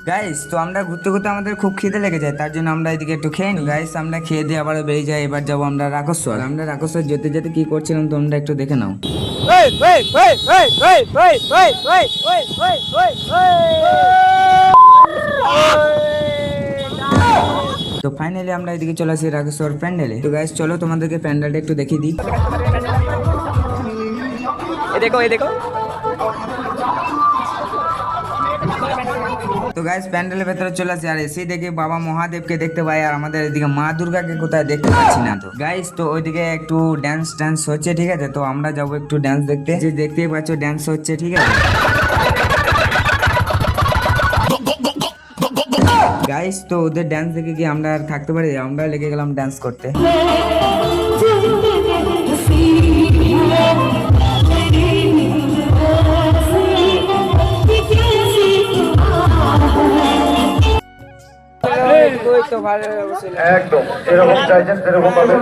Guys তো আমরা ঘুরতে ঘুরতে আমাদের খুব খিদে লেগে যায় তার জন্য আমরা এদিকে একটু খেয়ে নিই গাইস আমরা খেয়ে দিয়ে আবার বেরিয়ে যাই এবার যাব আমরা রাকস্বর আমরা রাকস্বর যেতে যেতে কি করছিলাম তোমরা একটু দেখে নাও তো ফাইনালি আমরা এদিকে চলে আসি রাকেশ্বর প্যান্ডেলে তো গাইস চলো তোমাদেরকে প্যান্ডেলটা একটু দেখিয়ে দিই এ দেখো এ দেখো তো গাইস প্যান্ডেলের ভেতরে চলে আসি। আর এসে দেখে বাবা মহাদেবকে দেখতে পাই আর আমাদের এদিকে মা দুর্গাকে কোথায় দেখতে পাচ্ছি না তো। গাইস তো ওইদিকে একটু ড্যান্স ট্যান্স হচ্ছে, ঠিক আছে? তো আমরা যাব একটু ড্যান্স দেখতে। যে দেখতেই পাচ্ছ ড্যান্স হচ্ছে, ঠিক আছে? গাইস তো ওদের ড্যান্স দেখে কি আমরা আর থাকতে পারি? আমরা লেগে গেলাম ড্যান্স করতে। একদম এরকম চাইছেন সেরকম পাবেন